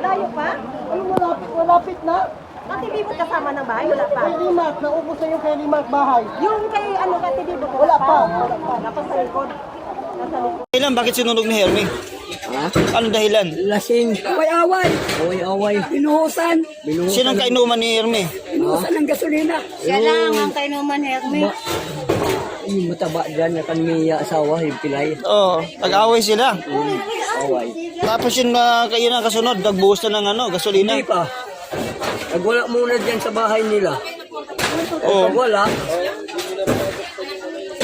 Layo pa? Ay, malapit, malapit na. Katibibot kasama ng bahay, wala pa. Kay Limak, naubos na yung kay Limak bahay. Yung kay ano katibibot, Wala pa, wala pa. Napa sa likod. Nasa likod. Dahilan, bakit sinunog ni Hermie? Anong dahilan? Lasing. Away-away. Away-away. Binuhusan. Binuhusan. Sinong kainuman ni Hermie? Binuhusan ng gasolina. Siya lang ang kainuman Hermes. Ma yung mataba dyan na kaniya asawa, yung pilay. Oo, nag-away sila. Away. Tapos yung uh, kayo na kasunod, nagbuhos na ng ano, gasolina. Hindi pa. Nagwala muna dyan sa bahay nila. Oo, Pag wala,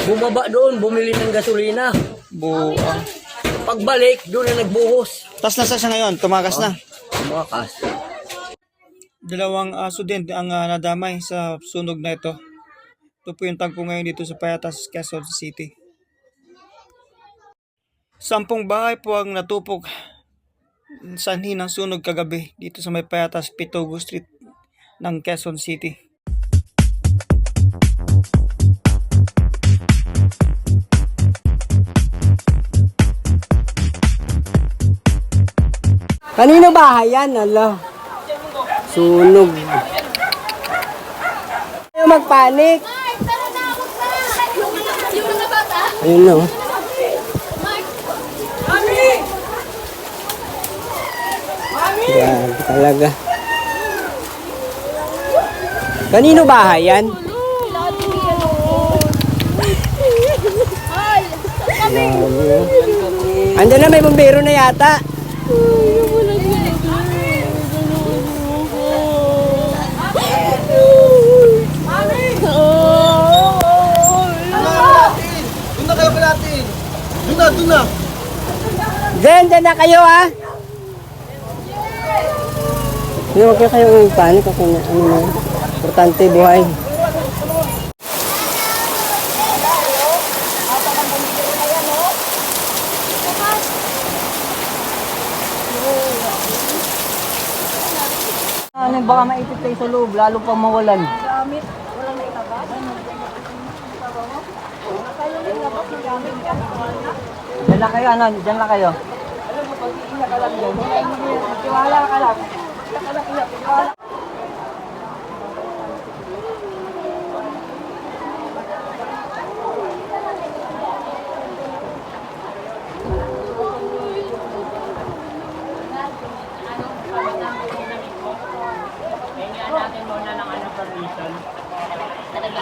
bumaba doon, bumili ng gasolina. buo. ah. Pagbalik, doon na nagbuhos. Tapos nasa siya ngayon, tumakas na. Tumakas. Dalawang aso din ang ah, nadamay sa sunog na ito. Ito po yung tagpo ngayon dito sa Payatas, Quezon City. Sampung bahay po ang natupok sanhi ng sunog kagabi dito sa may Payatas, Pitogo Street ng Quezon City. Kanino bahay yan? Ala. Sunog. Ayaw magpanik. Ayun na. oh. Grabe talaga. Kanino bahay yan? Grabe. oh. Andiyan na may bombero na yata. Natin! Doon na, doon na! Zen, dyan na kayo ha. Hindi, huwag kayo kayong panik kasi na, ano na, importante buhay. Ano baka maipit tayo sa loob, lalo pang mawalan. Diyan lang kayo, ano? Diyan lang kayo. Tiwala ka lang. Wala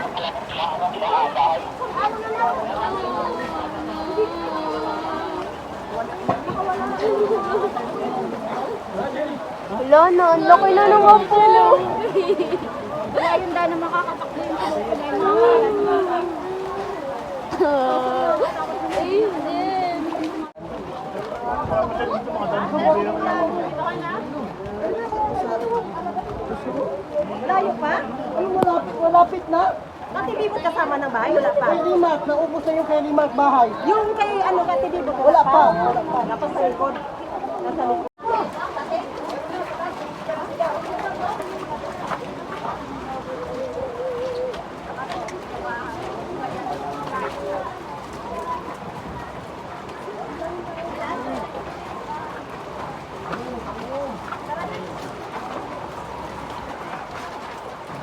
na, ang laki na ng apo. Wala yun dahil na makakatakbo yung. Layo pa? Ay, malapit, malapit na. Katibibot kasama ng bahay, wala pa. Kay Limak, naubos na yung kay Limak bahay. Yung kay ano katibibot, Wala pa, wala pa. Napa sa likod. Nasa likod.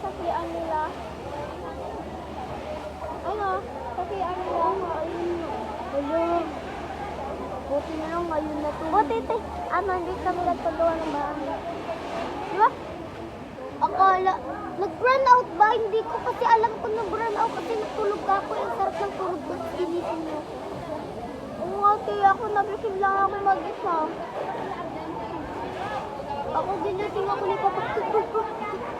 sakian nila. Ano? Sakian nila. Hello. Buti na lang ngayon na to. Buti, te. Ah, ano, hindi kami nagpagawa ng bahay. Di ba? Akala, nag-run out ba? Hindi ko kasi alam kung nag-run out kasi natulog ako. Ang sarap ng tulog ko. Inisin mo. Oo nga, te. Ako nagising lang ako mag-isa. Ako din natin ako ni Papa.